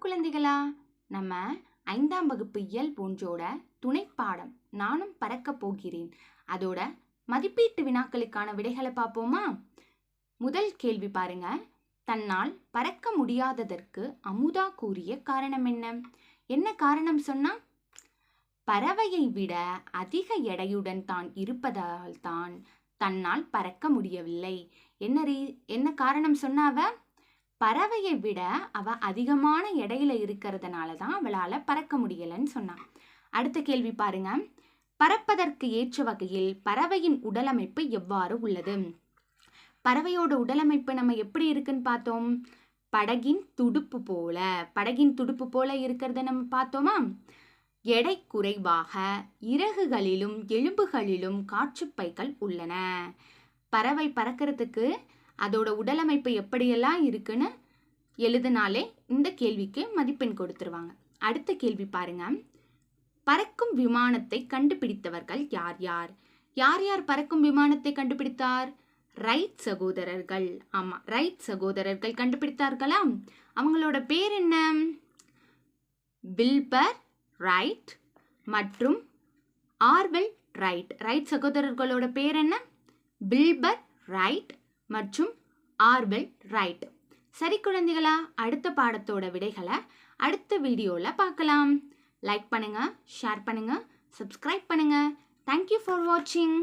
குழந்தைகளா? நம்ம ஐந்தாம் வகுப்பு இயல் ஒன்றோட துணைப்பாடம் நானும் பறக்கப் போகிறேன். அதோட மதிப்பீட்டு வினாக்களுக்கான விடைகளை பார்ப்போமா? முதல் கேள்வி பாருங்க. தன்னால் பறக்க முடியாததற்கு அமுதா கூறிய காரணம் என்ன? என்ன காரணம் சொன்னா? பறவையை விட அதிக எடையுடன் தான் இருப்பதால் தான் தன்னால் பறக்க முடியவில்லை. என்ன ரீ என்ன காரணம் சொன்னாவ பறவையை விட அவ அதிகமான எடையில இருக்கிறதுனால தான் அவளால் பறக்க முடியலன்னு சொன்னான். அடுத்த கேள்வி பாருங்க. பறப்பதற்கு ஏற்ற வகையில் பறவையின் உடலமைப்பு எவ்வாறு உள்ளது? பறவையோட உடலமைப்பு நம்ம எப்படி இருக்குன்னு பார்த்தோம். படகின் துடுப்பு போல. படகின் துடுப்பு போல இருக்கிறத நம்ம பார்த்தோமா? எடை குறைவாக இறகுகளிலும் எலும்புகளிலும் காற்றுப்பைகள் உள்ளன. பறவை பறக்கிறதுக்கு அதோட உடலமைப்பு எப்படியெல்லாம் இருக்குன்னு எழுதினாலே இந்த கேள்விக்கு மதிப்பெண் கொடுத்துருவாங்க. அடுத்த கேள்வி பாருங்க. பறக்கும் விமானத்தை கண்டுபிடித்தவர்கள் யார் யார்? யார் யார் பறக்கும் விமானத்தை கண்டுபிடித்தார்? ரைட் சகோதரர்கள். ஆமாம் ரைட் சகோதரர்கள் கண்டுபிடித்தார்களா? அவங்களோட பேர் என்ன? வில்பர் ரைட் மற்றும் ஆர்வெல் ரைட். ரைட் சகோதரர்களோட பேர் என்ன? பில்பர் ரைட் மற்றும் ஆர்வெல் ரைட். சரி குழந்தைகளா அடுத்த பாடத்தோட விடைகளை அடுத்த வீடியோவில் பார்க்கலாம். லைக் பண்ணுங்கள் ஷேர் பண்ணுங்கள் சப்ஸ்கிரைப் பண்ணுங்கள் தேங்க்யூ ஃபார் வாட்சிங்